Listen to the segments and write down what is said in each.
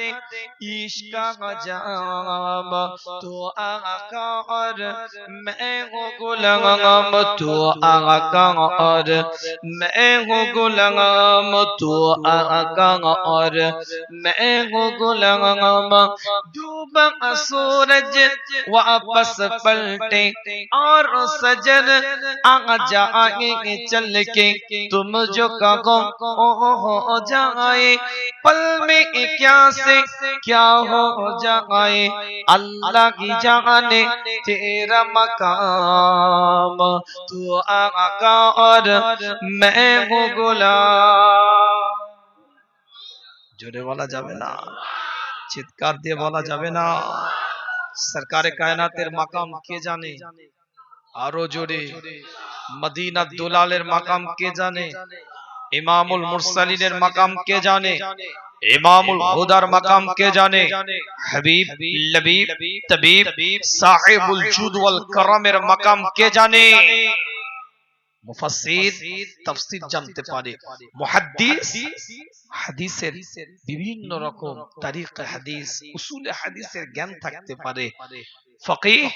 عشق کا جام تو آقا اور میں ہوں غلام تو آقا اور میں ہوں غلام تو آقا اور میں ہوں غلام دوبا سورج واپس پلٹے اور سجر آ جائیں چل کے تم جو کہو ہو جائے پل میں کیا سے سے کیا ہو جائے اللہ کی جانے تیرا مقام تو آقا اور میں ہوں غلام جوڑے والا جاوے نا চিৎকার দিয়ে বলা যাবে না সরকারে কায়নাতের মাকাম কে জানে আরও জোরে মদিনা দুলালের মাকাম কে জানে ইমামুল মুরসালিনের মাকাম কে জানে? ইমামুল হুদার মাকাম কে জানে? হাবিব লবিব তবিব সাহিবুল জুদ ওয়াল করমের মাকাম কে জানে? মুফাসসির তাফসীর জানতে পারে। মুহাদ্দিস হাদিসের বিভিন্ন রকম তারিকা হাদিস, উসুলে হাদিসের জ্ঞান থাকতে পারে। ফকিহ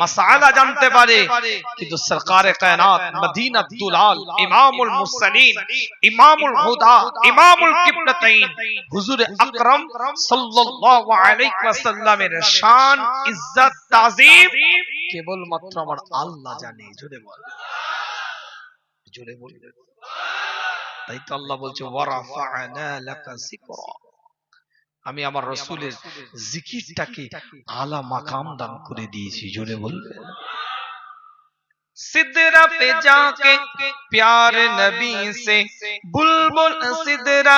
মাসালা জানতে পারে। কিন্তু সরকারে কায়নাত মদিনা দুলাল, ইমামুল মুরসালিন, ইমামুল হুদা, ইমামুল কিবলাতাইন, হুজুর আকরাম সাল্লাল্লাহু আলাইহি ওয়াসাল্লামের শান, ইজ্জত, তাজিম কেবল মাত্র আমার আল্লাহ জানে, জোরে বল। জোরে বল তাই তো আল্লাহ বলছে ওয়ারাফা'না লাকা যিকরা আমি আমার রসুলের জিকিরটাকে আলা মাকাম দান করে দিয়েছি জোরে বলবেন सिदरा पे जाके प्यार नबी से बुलबुल सिदरा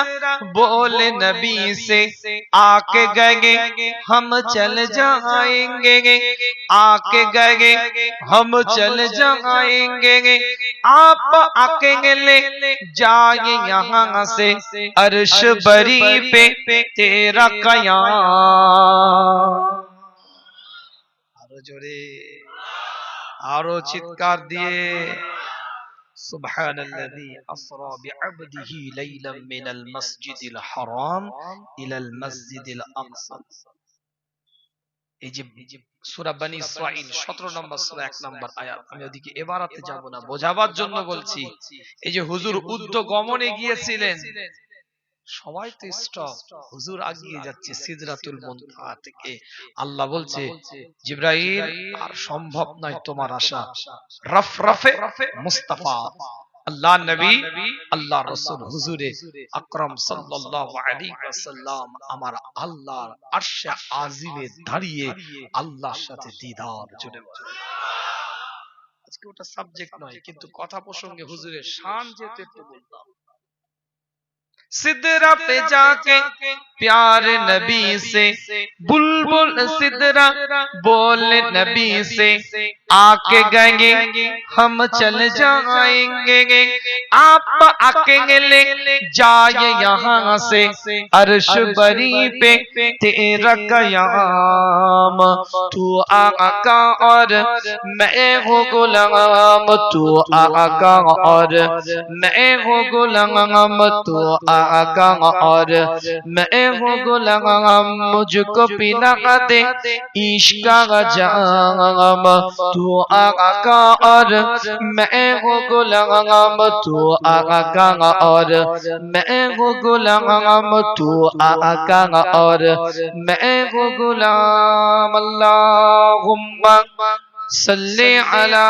बोले नबी से आके गए हम चल जाएंगे आके गए हम चल जाएंगे آپ اکیلے جائے یہاں سے عرش بری پہ تیرا قیام۔ آرو جوڑے۔ آرو چھتکار دیئے سبحان الذي اصرا بعبده ليلا من المسجد الحرام الى المسجد الأقصى۔ এই যে সূরা বনি ইসরাঈল 17 নম্বর সূরা 1 নম্বর আয়াত। আমি ওদিকে যাব না, বোঝাবার জন্য বলছি, এই যে হুজুর গিয়েছিলেন, সবাই তো স্টপ হুজুর আগিয়ে যাচ্ছে সিদরাতুল মুনতাহা থেকে। আল্লাহ বলছে, জিব্রাইল, আর সম্ভব নয় তোমার আশা। রফ রফে মুস্তাফা। আল্লাহ নবী আল্লাহ রাসূল হুজুরে আকরাম সাল্লাল্লাহু আলাইহি ওয়াসাল্লাম আমার আল্লাহর আরশে আজিমে দাঁড়িয়ে আল্লাহর সাথে দিদার জুড়ে আজকে ওটা সাবজেক্ট নয় কিন্তু কথা প্রসঙ্গে হুজুরের শান যেহেতু একটু বললাম। پیار نبی سے، بلبل سدرا بول نبی سے آ کے گئیں گے، ہم چل جائیں گے۔ آپ آکیں گے لے جائے یہاں سے، عرش بری پہ تیرا قیام۔ تو آقا اور میں ہوں گلام تو آقا اور میں ہوں گلام تو آقا اور میں हूँ गुलाम मुझको पिला दे इश्क का जाम तू आका और मैं हूँ गुलाम तू आका और मैं हूँ गुलाम तू आका और मैं हूँ गुलाम अल्लाहुम्मा सल्ली अला